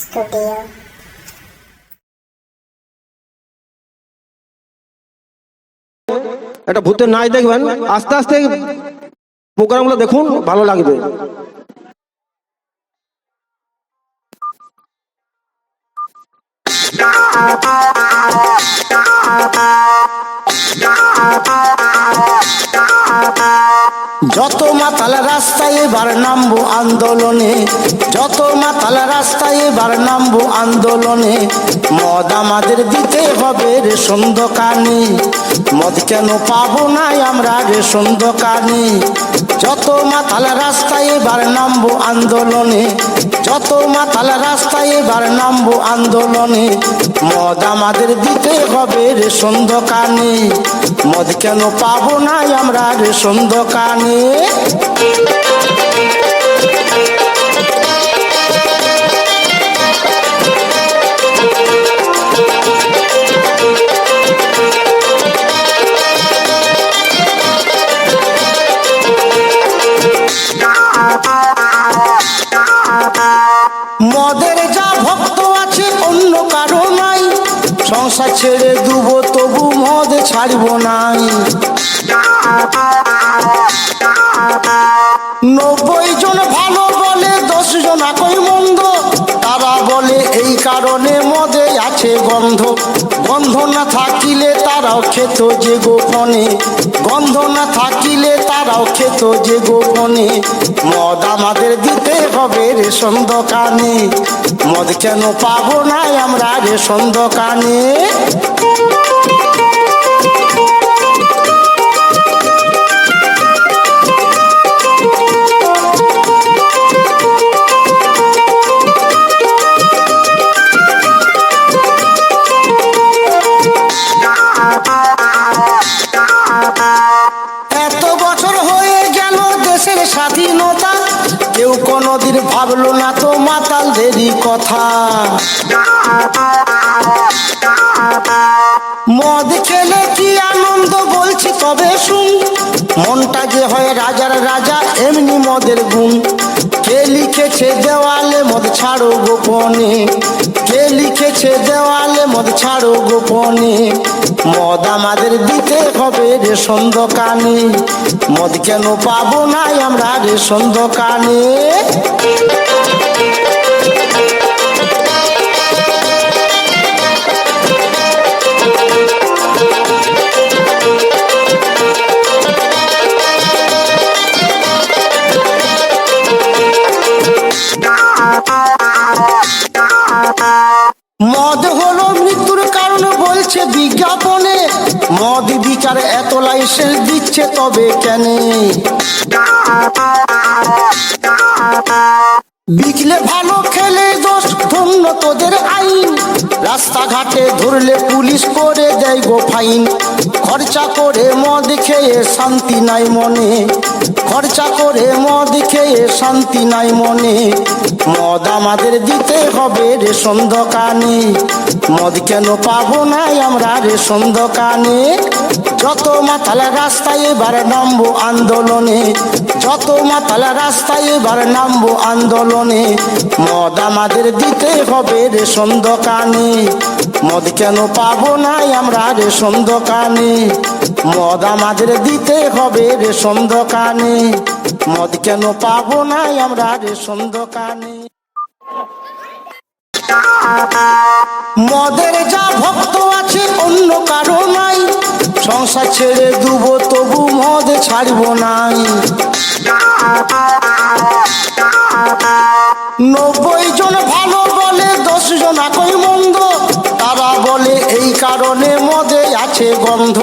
Studio. এটা ভূতের নাই দেখবেন। আস্তে আস্তে প্রোগ্রামগুলো দেখুন ভালো লাগবে। যত মাতাল রাস্তায় এবার নামবো আন্দোলনে, যত মাতাল রাস্তায় এবার নামবো আন্দোলনে। মদ আমাদের দিতে হবে রেশন দোকানে, মদ কেন পাবো নাই আমরা রেশন দোকানে? যত মাতাল রাস্তায় এবার নামবো আন্দোলনে যত মাতাল রাস্তায় এবার নামবো আন্দোলনে। মদ আমাদের দিতে হবে রেশন দোকানে। মদ কেন পাবো না আমরা রেশন দোকানে? সংসার ছেড়ে দুবো, তবু মদ ছাড়বো নাই। নব্বই জন ভালো বলে, দশ জন একই মন্দ। তারা বলে, এই কারণে মদে আছে গন্ধ। গন্ধ না থাকিলে তারাও খেত যে গোপনে। গন্ধ না থাকিলে তারাও খেত যে গোপনে। মদ আমাদের দিতে হবে রেশন দোকানে। মদ কেন পাবো না আমরা রেশন দোকানে? কোনোদিন ভাবলো না তো মাতালদেরই কথা। মদ খেলে কি আনন্দ বলছি তবে শুন। মনটা যে হয় রাজার রাজা, এমনি মদের গুণ। কে লিখেছে দেওয়ালে মদ ছাড়ো গোপনে? কে লিখেছে দেওয়ালে মদ ছাড়ো গোপনে? মদ আমাদের দিতে হবে রেশন দোকানে। মদ কেন পাবো নাই আমরা রেশন দোকানে? মদ হলো মৃত্যুর কারণ বলছে বিজ্ঞাপনে। মদ বিচার এত লাইসেন্স দিচ্ছে তবে কেন? বিকলে ভালো খেলে দোষ, ধন্য তোদের আইন। রাস্তাঘাটে ধরলে পুলিশ করে দেয় গো ফাইন খরচা করে মদ খেয়ে শান্তি নাই মনে। খরচা করে মদ খেয়ে শান্তি নাই মনে। মদ আমাদের দিতে হবে রেশন দোকানে। মদ কেন পাবো নাই আমরা রেশন দোকানে? যত মাথালা রাস্তায় এবার নামবো আন্দোলনে। যত মাতালা রাস্তায় এবার নামবো আন্দোলনে। মদ আমাদের দিতে হবে রেশন দোকানে। মদ কেন পাবো নাই আমরা রেশন দোকানে? মদ আমাদের দিতে হবে রেশন দোকানে। মদ কেন পাবো নাই আমরা রেশন দোকানে? মদের যা ভক্ত আছে অন্য কারও নাই। সংসার ছেড়ে দুবো তবু মদ ছাড়বো নাই। নব্বই জন ভালো বলে, দশ জন একই মন্দ। তারা বলে, এই কারণে মদে আছে গন্ধ।